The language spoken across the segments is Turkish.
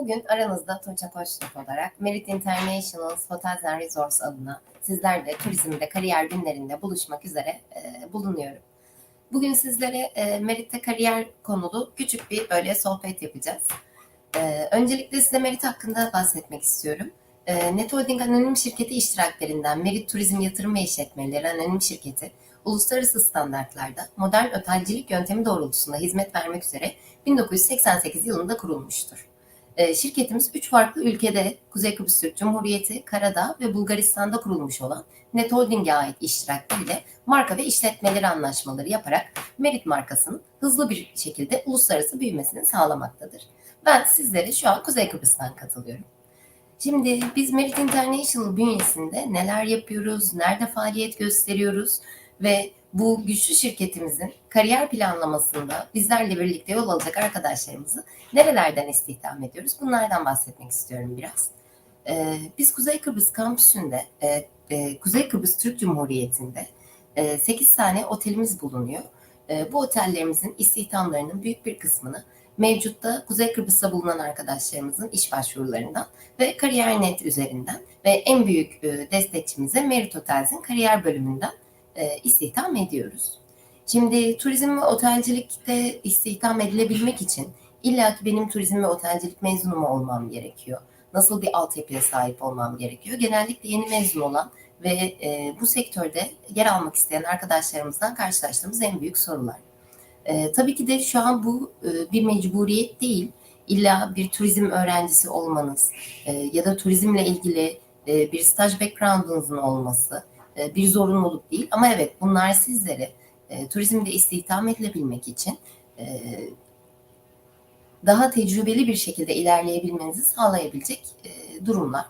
Bugün aranızda Tuğçe Koçluk olarak Merit International Hotels and Resorts adına sizlerle turizmde, kariyer günlerinde buluşmak üzere e, bulunuyorum. Bugün sizlere e, Merit'te kariyer konulu küçük bir böyle sohbet yapacağız. Ee, Öncelikle size Merit hakkında bahsetmek istiyorum. E, Net Holding Anonim Şirketi iştiraklerinden Merit Turizm Yatırım ve İşletmeleri Anonim Şirketi, uluslararası standartlarda modern otelcilik yöntemi doğrultusunda hizmet vermek üzere 1988 yılında kurulmuştur. Ee, Şirketimiz üç farklı ülkede Kuzey Kıbrıs Türk Cumhuriyeti, Karadağ ve Bulgaristan'da kurulmuş olan Net Holding'e ait iştirakleriyle marka ve işletmeleri anlaşmaları yaparak Merit markasının hızlı bir şekilde uluslararası büyümesini sağlamaktadır. Ben sizlere şu an Kuzey Kıbrıs'tan katılıyorum. Şimdi biz Merit International bünyesinde neler yapıyoruz, nerede faaliyet gösteriyoruz ve bu güçlü şirketimizin kariyer planlamasında bizlerle birlikte yol alacak arkadaşlarımızı nerelerden istihdam ediyoruz? Bunlardan bahsetmek istiyorum biraz. Ee, biz Kuzey Kıbrıs kampüsünde, e, e, Kuzey Kıbrıs Türk Cumhuriyeti'nde e, 8 tane otelimiz bulunuyor. E, bu otellerimizin istihdamlarının büyük bir kısmını mevcutta Kuzey Kıbrıs'ta bulunan arkadaşlarımızın iş başvurularından ve Kariyer.net üzerinden ve en büyük e, destekçimize Merit Hotels'in kariyer bölümünden e, istihdam ediyoruz. Şimdi turizm ve otelcilikte istihdam edilebilmek için illa ki benim turizm ve otelcilik mezunu mu olmam gerekiyor? Nasıl bir altyapıya sahip olmam gerekiyor? Genellikle yeni mezun olan ve e, bu sektörde yer almak isteyen arkadaşlarımızdan karşılaştığımız en büyük sorular. E, tabii ki de şu an bu e, bir mecburiyet değil. İlla bir turizm öğrencisi olmanız e, ya da turizmle ilgili e, bir staj background'unuzun olması bir zorunluluk değil. Ama evet bunlar sizlere e, turizmde istihdam edilebilmek için e, daha tecrübeli bir şekilde ilerleyebilmenizi sağlayabilecek e, durumlar.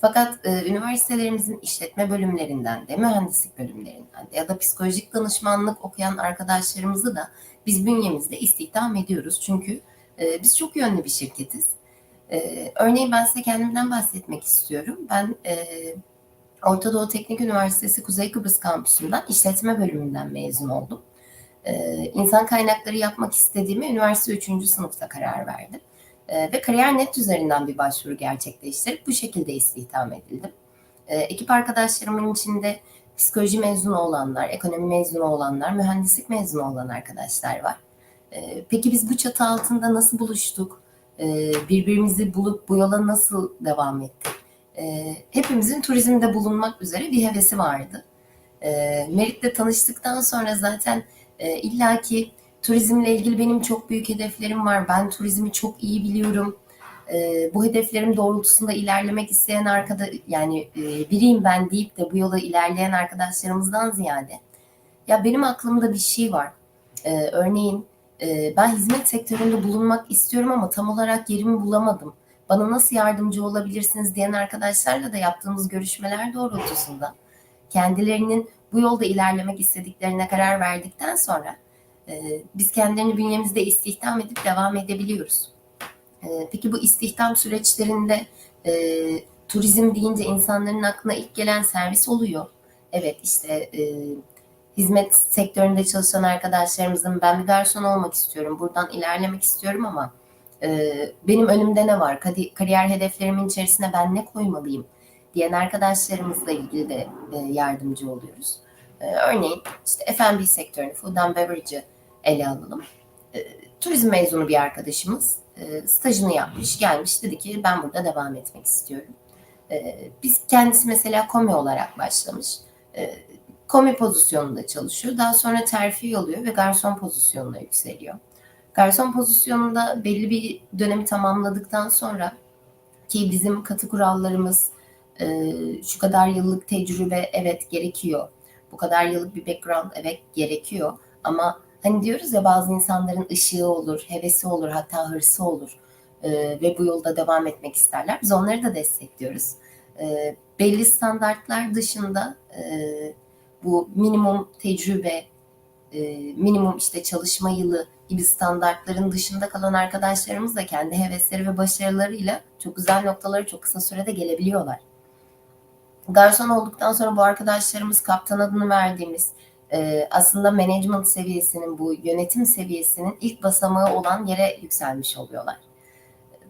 Fakat e, üniversitelerimizin işletme bölümlerinden de, mühendislik bölümlerinden de ya da psikolojik danışmanlık okuyan arkadaşlarımızı da biz bünyemizde istihdam ediyoruz. Çünkü e, biz çok yönlü bir şirketiz. E, örneğin ben size kendimden bahsetmek istiyorum. Ben e, Orta Doğu Teknik Üniversitesi Kuzey Kıbrıs Kampüsü'nden işletme bölümünden mezun oldum. Ee, insan kaynakları yapmak istediğimi üniversite 3. sınıfta karar verdim. Ee, ve Kariyer.net üzerinden bir başvuru gerçekleştirip bu şekilde istihdam edildim. Ee, ekip arkadaşlarımın içinde psikoloji mezunu olanlar, ekonomi mezunu olanlar, mühendislik mezunu olan arkadaşlar var. Ee, peki biz bu çatı altında nasıl buluştuk? Ee, birbirimizi bulup bu yola nasıl devam ettik? E, hepimizin turizmde bulunmak üzere bir hevesi vardı. E, Merit'le tanıştıktan sonra zaten e, illaki turizmle ilgili benim çok büyük hedeflerim var. Ben turizmi çok iyi biliyorum. E, bu hedeflerim doğrultusunda ilerlemek isteyen arkada yani e, biriyim ben deyip de bu yola ilerleyen arkadaşlarımızdan ziyade ya benim aklımda bir şey var. E, örneğin e, ben hizmet sektöründe bulunmak istiyorum ama tam olarak yerimi bulamadım bana nasıl yardımcı olabilirsiniz diyen arkadaşlarla da yaptığımız görüşmeler doğrultusunda kendilerinin bu yolda ilerlemek istediklerine karar verdikten sonra e, biz kendilerini bünyemizde istihdam edip devam edebiliyoruz. E, peki bu istihdam süreçlerinde e, turizm deyince insanların aklına ilk gelen servis oluyor. Evet işte e, hizmet sektöründe çalışan arkadaşlarımızın ben bir garson olmak istiyorum, buradan ilerlemek istiyorum ama benim önümde ne var, kariyer hedeflerimin içerisine ben ne koymalıyım diyen arkadaşlarımızla ilgili de yardımcı oluyoruz. Örneğin işte F&B sektörünü, food and beverage'ı ele alalım. Turizm mezunu bir arkadaşımız stajını yapmış, gelmiş dedi ki ben burada devam etmek istiyorum. Biz kendisi mesela komi olarak başlamış. Komi pozisyonunda çalışıyor. Daha sonra terfi oluyor ve garson pozisyonuna yükseliyor. Garson pozisyonunda belli bir dönemi tamamladıktan sonra ki bizim katı kurallarımız e, şu kadar yıllık tecrübe evet gerekiyor. Bu kadar yıllık bir background evet gerekiyor. Ama hani diyoruz ya bazı insanların ışığı olur, hevesi olur, hatta hırsı olur e, ve bu yolda devam etmek isterler. Biz onları da destekliyoruz. E, belli standartlar dışında e, bu minimum tecrübe, minimum işte çalışma yılı gibi standartların dışında kalan arkadaşlarımız da kendi hevesleri ve başarılarıyla çok güzel noktaları çok kısa sürede gelebiliyorlar. Garson olduktan sonra bu arkadaşlarımız kaptan adını verdiğimiz e, aslında management seviyesinin bu yönetim seviyesinin ilk basamağı olan yere yükselmiş oluyorlar.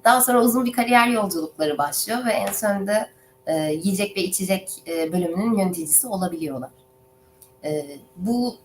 daha sonra uzun bir kariyer yolculukları başlıyor ve en sonunda e, yiyecek ve içecek e, bölümünün yöneticisi olabiliyorlar. E, bu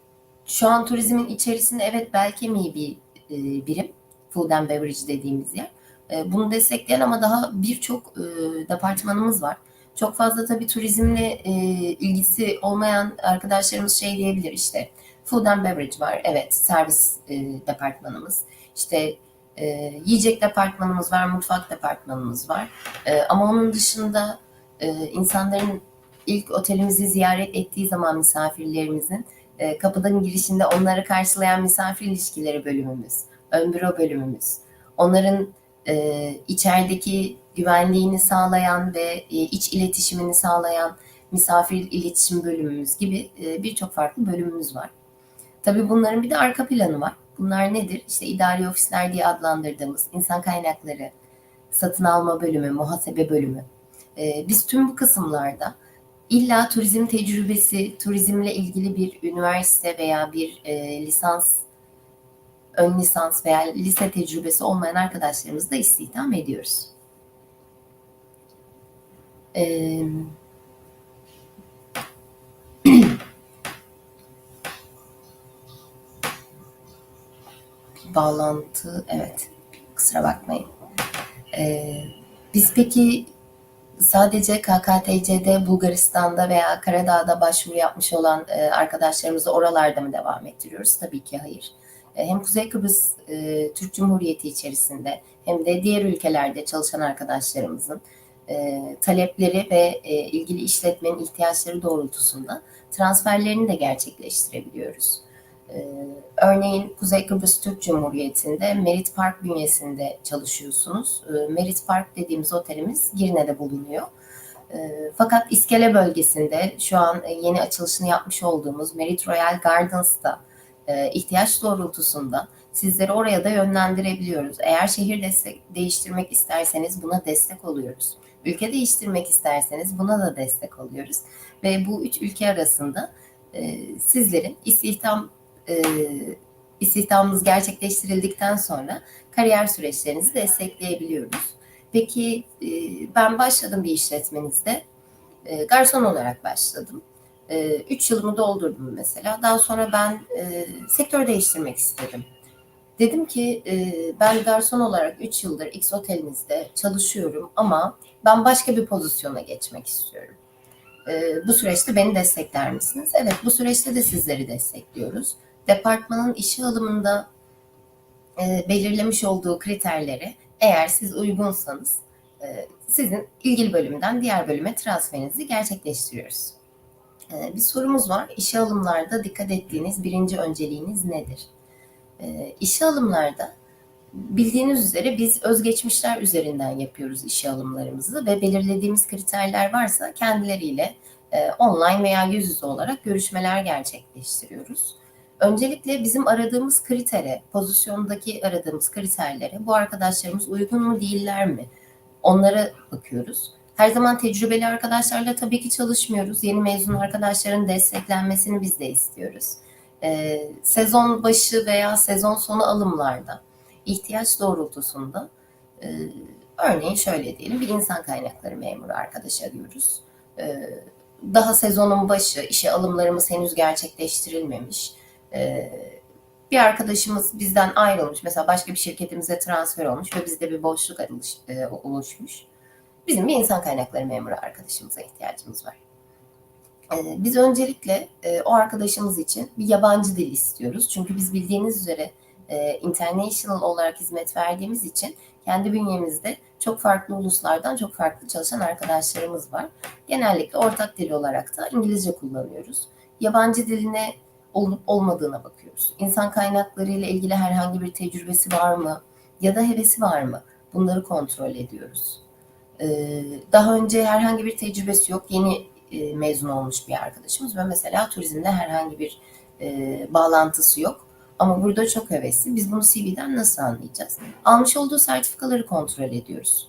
şu an turizmin içerisinde evet belki mi bir e, birim, food and beverage dediğimiz yer. E, bunu destekleyen ama daha birçok e, departmanımız var. Çok fazla tabii turizmle e, ilgisi olmayan arkadaşlarımız şey diyebilir işte food and beverage var. Evet servis e, departmanımız. İşte e, yiyecek departmanımız var, mutfak departmanımız var. E, ama onun dışında e, insanların ilk otelimizi ziyaret ettiği zaman misafirlerimizin e, girişinde onları karşılayan misafir ilişkileri bölümümüz, ön büro bölümümüz, onların e, içerideki güvenliğini sağlayan ve e, iç iletişimini sağlayan misafir iletişim bölümümüz gibi e, birçok farklı bölümümüz var. Tabii bunların bir de arka planı var. Bunlar nedir? İşte idari ofisler diye adlandırdığımız insan kaynakları, satın alma bölümü, muhasebe bölümü. E, biz tüm bu kısımlarda illa turizm tecrübesi, turizmle ilgili bir üniversite veya bir e, lisans, ön lisans veya lise tecrübesi olmayan arkadaşlarımızı da istihdam ediyoruz. Ee, bağlantı, evet. Kusura bakmayın. Ee, biz peki sadece KKTC'de, Bulgaristan'da veya Karadağ'da başvuru yapmış olan e, arkadaşlarımızı oralarda mı devam ettiriyoruz? Tabii ki hayır. E, hem Kuzey Kıbrıs e, Türk Cumhuriyeti içerisinde hem de diğer ülkelerde çalışan arkadaşlarımızın e, talepleri ve e, ilgili işletmenin ihtiyaçları doğrultusunda transferlerini de gerçekleştirebiliyoruz. E, örneğin Kuzey Kıbrıs Türk Cumhuriyeti'nde Merit Park bünyesinde çalışıyorsunuz. E, Merit Park dediğimiz otelimiz Girne'de bulunuyor. E, fakat İskele bölgesinde şu an yeni açılışını yapmış olduğumuz Merit Royal Gardens'ta e, ihtiyaç doğrultusunda sizleri oraya da yönlendirebiliyoruz. Eğer şehir destek, değiştirmek isterseniz buna destek oluyoruz. Ülke değiştirmek isterseniz buna da destek oluyoruz. Ve bu üç ülke arasında e, sizlerin istihdam e, istihdamınız gerçekleştirildikten sonra kariyer süreçlerinizi destekleyebiliyoruz. Peki e, ben başladım bir işletmenizde. E, garson olarak başladım. 3 yılımı doldurdum mesela. Daha sonra ben e, sektör değiştirmek istedim. Dedim ki e, ben garson olarak 3 yıldır X otelinizde çalışıyorum ama ben başka bir pozisyona geçmek istiyorum. E, bu süreçte beni destekler misiniz? Evet bu süreçte de sizleri destekliyoruz. Departmanın işe alımında e, belirlemiş olduğu kriterleri eğer siz uygunsanız e, sizin ilgili bölümden diğer bölüme transferinizi gerçekleştiriyoruz. E, bir sorumuz var. İşe alımlarda dikkat ettiğiniz birinci önceliğiniz nedir? E, işe alımlarda bildiğiniz üzere biz özgeçmişler üzerinden yapıyoruz işe alımlarımızı ve belirlediğimiz kriterler varsa kendileriyle e, online veya yüz yüze olarak görüşmeler gerçekleştiriyoruz. Öncelikle bizim aradığımız kritere, pozisyondaki aradığımız kriterlere bu arkadaşlarımız uygun mu değiller mi? Onlara bakıyoruz. Her zaman tecrübeli arkadaşlarla tabii ki çalışmıyoruz. Yeni mezun arkadaşların desteklenmesini biz de istiyoruz. Ee, sezon başı veya sezon sonu alımlarda ihtiyaç doğrultusunda e, örneğin şöyle diyelim bir insan kaynakları memuru arkadaş arıyoruz. Ee, daha sezonun başı işe alımlarımız henüz gerçekleştirilmemiş. Ee, bir arkadaşımız bizden ayrılmış. Mesela başka bir şirketimize transfer olmuş ve bizde bir boşluk e, oluşmuş bizim bir insan kaynakları memuru arkadaşımıza ihtiyacımız var. Ee, biz öncelikle e, o arkadaşımız için bir yabancı dil istiyoruz. Çünkü biz bildiğiniz üzere e, international olarak hizmet verdiğimiz için kendi bünyemizde çok farklı uluslardan çok farklı çalışan arkadaşlarımız var. Genellikle ortak dil olarak da İngilizce kullanıyoruz. Yabancı diline olup olmadığına bakıyoruz. İnsan kaynakları ile ilgili herhangi bir tecrübesi var mı ya da hevesi var mı? Bunları kontrol ediyoruz. Ee, daha önce herhangi bir tecrübesi yok. Yeni e, mezun olmuş bir arkadaşımız ve mesela turizmde herhangi bir e, bağlantısı yok. Ama burada çok hevesli. Biz bunu CV'den nasıl anlayacağız? Almış olduğu sertifikaları kontrol ediyoruz.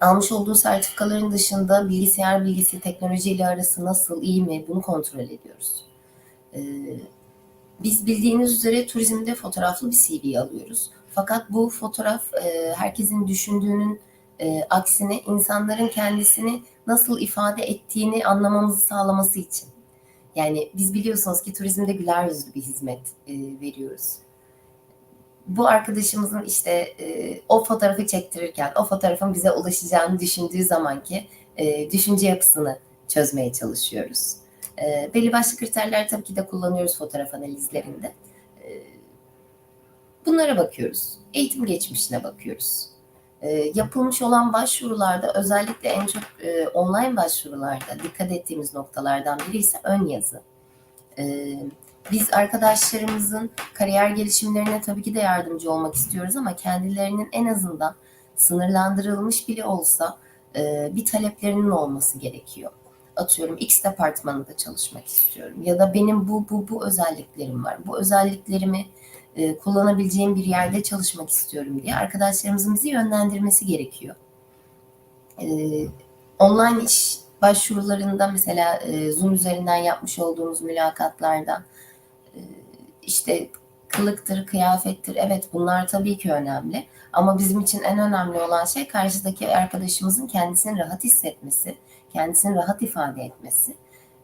Almış olduğu sertifikaların dışında bilgisayar bilgisi, teknolojiyle arası nasıl, iyi mi bunu kontrol ediyoruz. Ee, biz bildiğiniz üzere turizmde fotoğraflı bir CV alıyoruz. fakat bu fotoğraf e, herkesin düşündüğünün e, aksine insanların kendisini nasıl ifade ettiğini anlamamızı sağlaması için. Yani biz biliyorsunuz ki turizmde güler yüzlü bir hizmet e, veriyoruz. Bu arkadaşımızın işte e, o fotoğrafı çektirirken o fotoğrafın bize ulaşacağını düşündüğü zamanki e, düşünce yapısını çözmeye çalışıyoruz. E, belli başlı kriterler tabii ki de kullanıyoruz fotoğraf analizlerinde. E, bunlara bakıyoruz. Eğitim geçmişine bakıyoruz. E, yapılmış olan başvurularda özellikle en çok e, online başvurularda dikkat ettiğimiz noktalardan biri ise ön yazı. E, biz arkadaşlarımızın kariyer gelişimlerine tabii ki de yardımcı olmak istiyoruz ama kendilerinin en azından sınırlandırılmış bile olsa e, bir taleplerinin olması gerekiyor. Atıyorum X departmanında çalışmak istiyorum ya da benim bu bu bu özelliklerim var. Bu özelliklerimi e, kullanabileceğim bir yerde çalışmak istiyorum diye arkadaşlarımızın bizi yönlendirmesi gerekiyor. E, online iş başvurularında mesela e, Zoom üzerinden yapmış olduğumuz mülakatlarda e, işte kılıktır, kıyafettir evet bunlar tabii ki önemli ama bizim için en önemli olan şey karşıdaki arkadaşımızın kendisini rahat hissetmesi, kendisini rahat ifade etmesi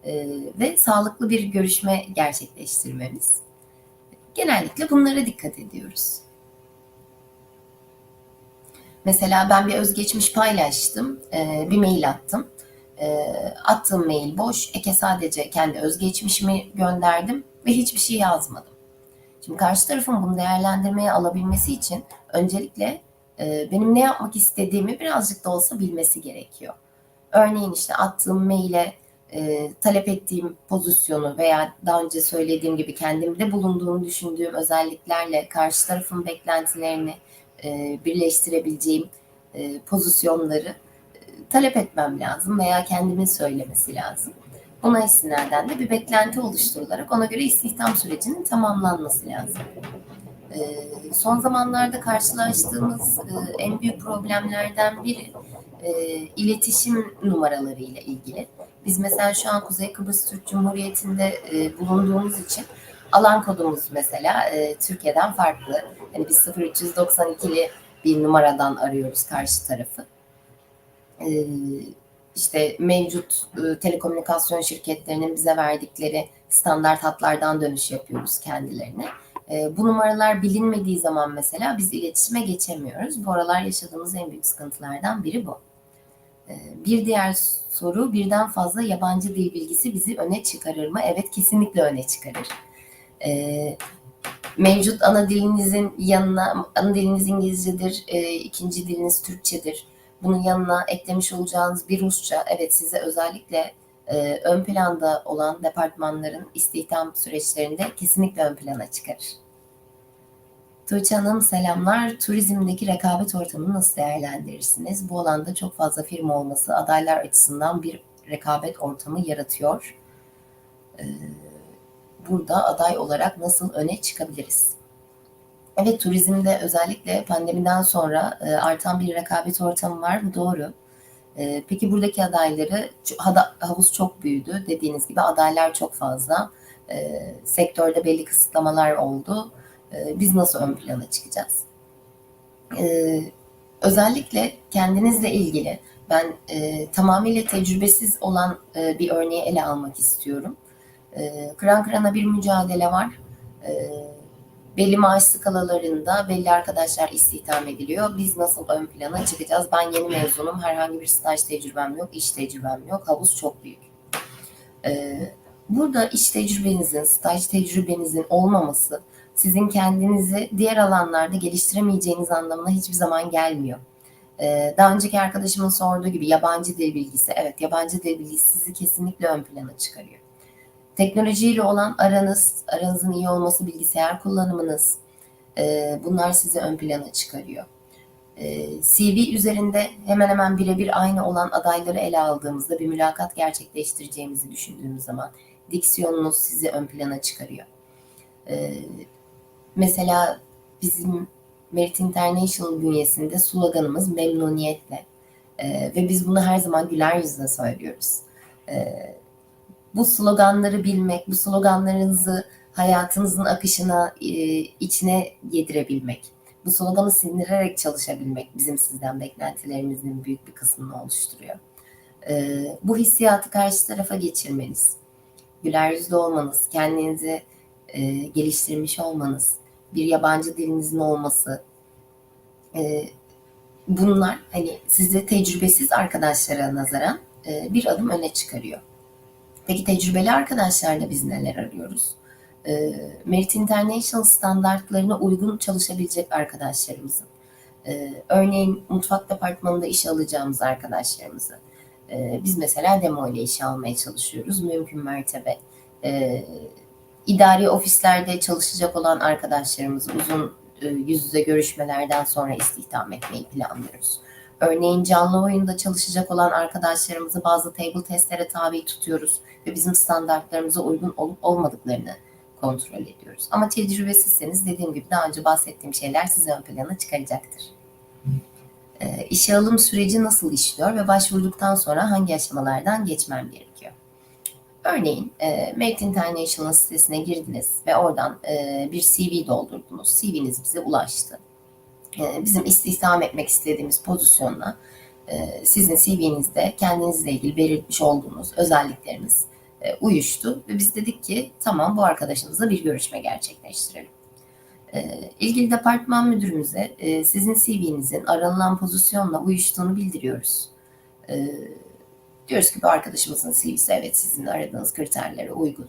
e, ve sağlıklı bir görüşme gerçekleştirmemiz. Genellikle bunlara dikkat ediyoruz. Mesela ben bir özgeçmiş paylaştım, e, bir mail attım. E, attığım mail boş, eke sadece kendi özgeçmişimi gönderdim ve hiçbir şey yazmadım. Şimdi karşı tarafın bunu değerlendirmeye alabilmesi için öncelikle benim ne yapmak istediğimi birazcık da olsa bilmesi gerekiyor. Örneğin işte attığım maile e, talep ettiğim pozisyonu veya daha önce söylediğim gibi kendimde bulunduğunu düşündüğüm özelliklerle karşı tarafın beklentilerini e, birleştirebileceğim e, pozisyonları e, talep etmem lazım veya kendimin söylemesi lazım. Buna istinaden de bir beklenti oluşturularak ona göre istihdam sürecinin tamamlanması lazım. E, son zamanlarda karşılaştığımız e, en büyük problemlerden biri e, iletişim numaraları ile ilgili. Biz mesela şu an Kuzey Kıbrıs Türk Cumhuriyeti'nde e, bulunduğumuz için alan kodumuz mesela Türkiye'den farklı. Hani biz 0392'li bir numaradan arıyoruz karşı tarafı. İşte mevcut telekomünikasyon şirketlerinin bize verdikleri standart hatlardan dönüş yapıyoruz kendilerine. E, bu numaralar bilinmediği zaman mesela biz iletişime geçemiyoruz. Bu aralar yaşadığımız en büyük sıkıntılardan biri bu. E, bir diğer soru birden fazla yabancı dil bilgisi bizi öne çıkarır mı? Evet kesinlikle öne çıkarır. E, mevcut ana dilinizin yanına, ana diliniz İngilizcedir, e, ikinci diliniz Türkçedir. Bunun yanına eklemiş olacağınız bir Rusça, evet size özellikle e, ön planda olan departmanların istihdam süreçlerinde kesinlikle ön plana çıkarır. Tuğçe Hanım selamlar. Turizmdeki rekabet ortamını nasıl değerlendirirsiniz? Bu alanda çok fazla firma olması adaylar açısından bir rekabet ortamı yaratıyor. Ee, burada aday olarak nasıl öne çıkabiliriz? Evet turizmde özellikle pandemiden sonra e, artan bir rekabet ortamı var. Bu doğru. E, peki buradaki adayları havuz çok büyüdü. Dediğiniz gibi adaylar çok fazla. E, sektörde belli kısıtlamalar oldu ee, biz nasıl ön plana çıkacağız? Ee, özellikle kendinizle ilgili ben e, tamamıyla tecrübesiz olan e, bir örneği ele almak istiyorum. E, kıran kırana bir mücadele var. E, belli maaş skalalarında belli arkadaşlar istihdam ediliyor. Biz nasıl ön plana çıkacağız? Ben yeni mezunum, herhangi bir staj tecrübem yok, iş tecrübem yok. Havuz çok büyük. E, burada iş tecrübenizin, staj tecrübenizin olmaması sizin kendinizi diğer alanlarda geliştiremeyeceğiniz anlamına hiçbir zaman gelmiyor. Ee, daha önceki arkadaşımın sorduğu gibi yabancı dil bilgisi. Evet yabancı dil bilgisi sizi kesinlikle ön plana çıkarıyor. Teknolojiyle olan aranız, aranızın iyi olması, bilgisayar kullanımınız e, bunlar sizi ön plana çıkarıyor. E, CV üzerinde hemen hemen birebir aynı olan adayları ele aldığımızda bir mülakat gerçekleştireceğimizi düşündüğümüz zaman diksiyonunuz sizi ön plana çıkarıyor. E, Mesela bizim Merit International bünyesinde sloganımız memnuniyetle e, ve biz bunu her zaman güler yüzle söylüyoruz. E, bu sloganları bilmek, bu sloganlarınızı hayatınızın akışına, e, içine yedirebilmek. bu sloganı sindirerek çalışabilmek bizim sizden beklentilerimizin büyük bir kısmını oluşturuyor. E, bu hissiyatı karşı tarafa geçirmeniz, güler yüzlü olmanız, kendinizi e, geliştirmiş olmanız, bir yabancı dilinizin olması, bunlar hani sizi tecrübesiz arkadaşlara nazaran bir adım öne çıkarıyor. Peki tecrübeli arkadaşlarla biz neler arıyoruz? E, Merit International standartlarına uygun çalışabilecek arkadaşlarımızın, e, örneğin mutfak departmanında iş alacağımız arkadaşlarımızı, e, biz mesela demo ile işe almaya çalışıyoruz mümkün mertebe. E, idari ofislerde çalışacak olan arkadaşlarımızı uzun e, yüz yüze görüşmelerden sonra istihdam etmeyi planlıyoruz. Örneğin canlı oyunda çalışacak olan arkadaşlarımızı bazı table testlere tabi tutuyoruz ve bizim standartlarımıza uygun olup olmadıklarını kontrol ediyoruz. Ama tecrübesizseniz dediğim gibi daha önce bahsettiğim şeyler sizi ön plana çıkaracaktır. E, işe alım süreci nasıl işliyor ve başvurduktan sonra hangi aşamalardan geçmem gerekiyor? Örneğin e, Merit International sitesine girdiniz ve oradan e, bir CV doldurdunuz. CV'niz bize ulaştı. E, bizim istihdam etmek istediğimiz pozisyonla e, sizin CV'nizde kendinizle ilgili belirtmiş olduğunuz özelliklerimiz e, uyuştu. Ve biz dedik ki tamam bu arkadaşımızla bir görüşme gerçekleştirelim. E, ilgili departman müdürümüze sizin CV'nizin aranılan pozisyonla uyuştuğunu bildiriyoruz. Diyoruz ki bu arkadaşımızın CV'si evet sizin aradığınız kriterlere uygun.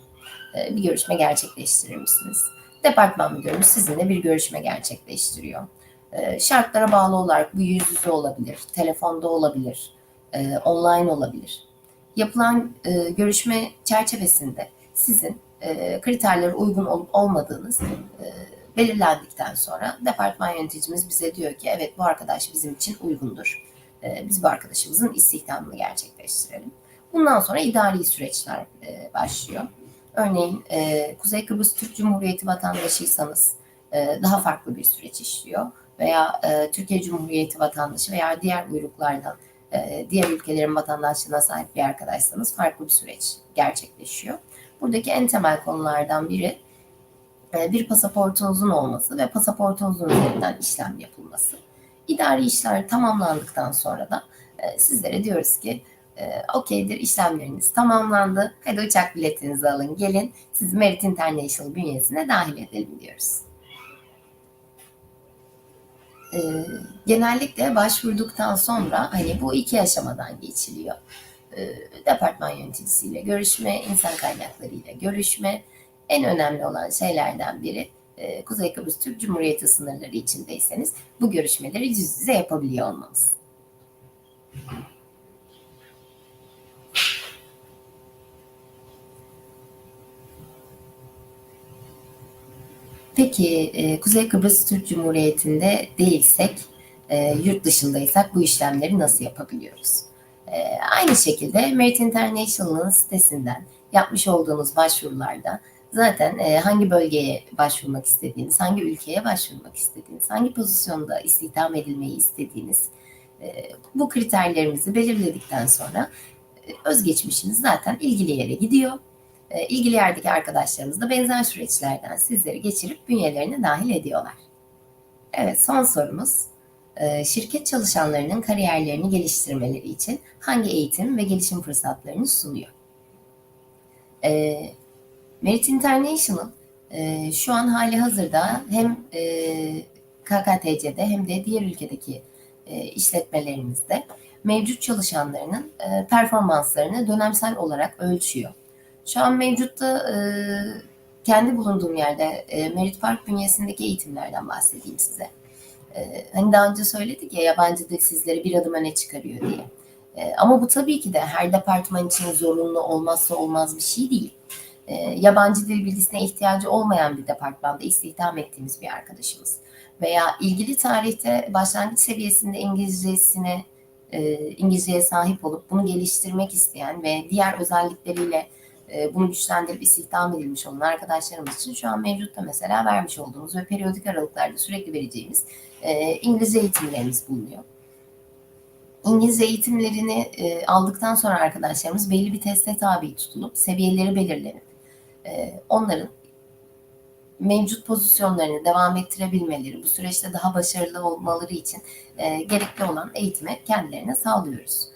Ee, bir görüşme gerçekleştirir misiniz? Departman müdürümüz sizinle bir görüşme gerçekleştiriyor. Ee, şartlara bağlı olarak bu yüz yüze olabilir, telefonda olabilir, e, online olabilir. Yapılan e, görüşme çerçevesinde sizin e, kriterlere uygun olup olmadığınız belirlendikten sonra departman yöneticimiz bize diyor ki evet bu arkadaş bizim için uygundur e, biz bu arkadaşımızın istihdamını gerçekleştirelim. Bundan sonra idari süreçler e, başlıyor. Örneğin e, Kuzey Kıbrıs Türk Cumhuriyeti vatandaşıysanız daha farklı bir süreç işliyor. Veya Türkiye Cumhuriyeti vatandaşı veya diğer uyruklardan diğer ülkelerin vatandaşlığına sahip bir arkadaşsanız farklı bir süreç gerçekleşiyor. Buradaki en temel konulardan biri bir pasaportunuzun olması ve pasaportunuzun üzerinden işlem yapılması. İdari işler tamamlandıktan sonra da e, sizlere diyoruz ki e, okeydir işlemleriniz tamamlandı. Hadi uçak biletinizi alın gelin sizi Merit International bünyesine dahil edelim diyoruz. E, genellikle başvurduktan sonra hani bu iki aşamadan geçiliyor. E, departman yöneticisiyle görüşme, insan kaynakları ile görüşme. En önemli olan şeylerden biri e, Kuzey Kıbrıs Türk Cumhuriyeti sınırları içindeyseniz bu görüşmeleri yüz yüze yapabiliyor olmanız. Peki e, Kuzey Kıbrıs Türk Cumhuriyeti'nde değilsek, e, yurt dışındaysak bu işlemleri nasıl yapabiliyoruz? E, aynı şekilde Merit International'ın sitesinden yapmış olduğunuz başvurularda zaten hangi bölgeye başvurmak istediğiniz, hangi ülkeye başvurmak istediğiniz, hangi pozisyonda istihdam edilmeyi istediğiniz bu kriterlerimizi belirledikten sonra özgeçmişiniz zaten ilgili yere gidiyor. E, ilgili yerdeki arkadaşlarımız da benzer süreçlerden sizleri geçirip bünyelerine dahil ediyorlar. Evet son sorumuz. E, şirket çalışanlarının kariyerlerini geliştirmeleri için hangi eğitim ve gelişim fırsatlarını sunuyor? E, Merit International şu an hali hazırda hem KKTC'de hem de diğer ülkedeki işletmelerimizde mevcut çalışanlarının performanslarını dönemsel olarak ölçüyor. Şu an mevcutta e, kendi bulunduğum yerde e, Merit Park bünyesindeki eğitimlerden bahsedeyim size. E, hani daha önce söyledik ya yabancı dil sizleri bir adım öne çıkarıyor diye. E, ama bu tabii ki de her departman için zorunlu olmazsa olmaz bir şey değil e, yabancı dil bilgisine ihtiyacı olmayan bir departmanda istihdam ettiğimiz bir arkadaşımız veya ilgili tarihte başlangıç seviyesinde İngilizcesine e, İngilizceye sahip olup bunu geliştirmek isteyen ve diğer özellikleriyle e, bunu güçlendirip istihdam edilmiş olan arkadaşlarımız için şu an mevcutta mesela vermiş olduğumuz ve periyodik aralıklarda sürekli vereceğimiz e, İngilizce eğitimlerimiz bulunuyor. İngilizce eğitimlerini e, aldıktan sonra arkadaşlarımız belli bir teste tabi tutulup seviyeleri belirlenip e, onların mevcut pozisyonlarını devam ettirebilmeleri, bu süreçte daha başarılı olmaları için gerekli olan eğitimi kendilerine sağlıyoruz.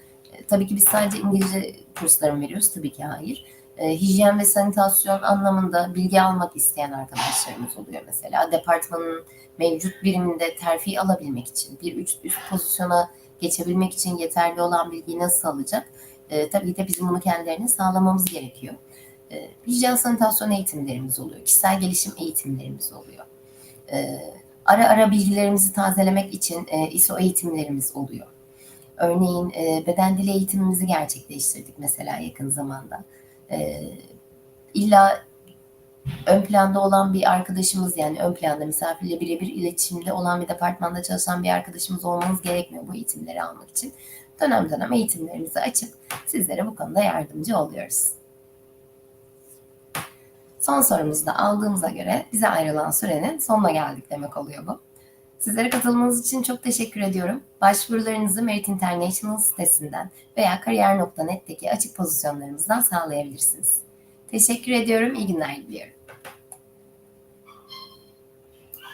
Tabii ki biz sadece İngilizce kursları mı veriyoruz? Tabii ki hayır. E, hijyen ve sanitasyon anlamında bilgi almak isteyen arkadaşlarımız oluyor mesela. Departmanın mevcut biriminde terfi alabilmek için, bir üst, üst pozisyona geçebilmek için yeterli olan bilgiyi nasıl alacak? E, tabii de bizim bunu kendilerine sağlamamız gerekiyor. E, hijyen sanitasyon eğitimlerimiz oluyor, kişisel gelişim eğitimlerimiz oluyor. E, ara ara bilgilerimizi tazelemek için e, ISO eğitimlerimiz oluyor. Örneğin e, beden dili eğitimimizi gerçekleştirdik mesela yakın zamanda. E, illa ön planda olan bir arkadaşımız yani ön planda misafirle birebir iletişimde olan bir departmanda çalışan bir arkadaşımız olmanız gerekmiyor bu eğitimleri almak için. Dönem dönem eğitimlerimizi açıp sizlere bu konuda yardımcı oluyoruz. Son sorumuzu da aldığımıza göre bize ayrılan sürenin sonuna geldik demek oluyor bu. Sizlere katılmanız için çok teşekkür ediyorum. Başvurularınızı Merit International sitesinden veya kariyer.net'teki açık pozisyonlarımızdan sağlayabilirsiniz. Teşekkür ediyorum, iyi günler diliyorum.